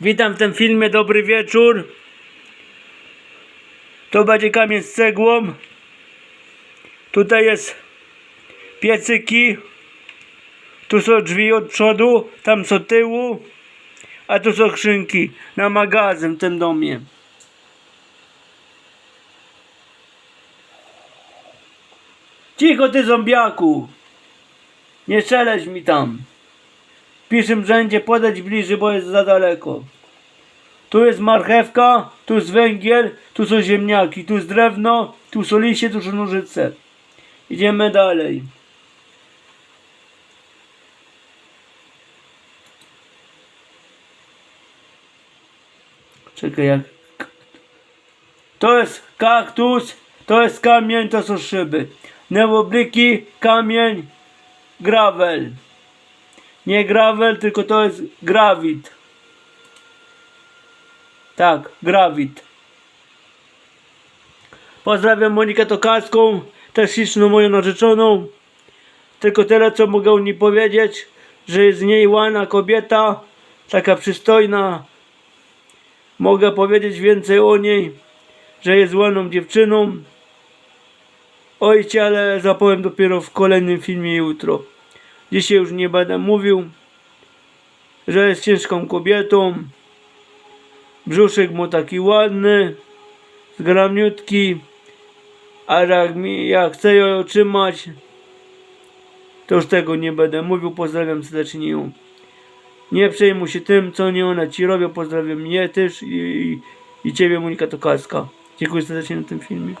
Witam w tym filmie, dobry wieczór. To będzie kamień z cegłą. Tutaj jest piecyki. Tu są drzwi od przodu, tam są tyłu. A tu są skrzynki na magazyn w tym domie. Cicho ty zombiaku! Nie szeleś mi tam. Pierwszym rzędzie podać bliżej, bo jest za daleko. Tu jest marchewka, tu jest węgiel, tu są ziemniaki, tu jest drewno, tu są liście, tu są nożyce. Idziemy dalej. Czekaj, jak... To jest kaktus, to jest kamień, to są szyby. Neobliki, kamień, gravel. Nie gravel, tylko to jest grawit. Tak, grawit. Pozdrawiam Monikę Tokarską, też śliczną moją narzeczoną. Tylko tyle, co mogę o niej powiedzieć, że jest z niej ładna kobieta, taka przystojna. Mogę powiedzieć więcej o niej, że jest ładną dziewczyną. Ojcie, ale zapowiem dopiero w kolejnym filmie jutro. Dzisiaj już nie będę mówił, że jest ciężką kobietą. Brzuszek mu taki ładny, zgramiutki, a jak, mi, jak chcę ją otrzymać, to już tego nie będę mówił. Pozdrawiam serdecznie ją. Nie przejmuj się tym, co nie ona ci robią. Pozdrawiam mnie też i, i, i ciebie, Monika Tokarska. Dziękuję serdecznie na tym filmie.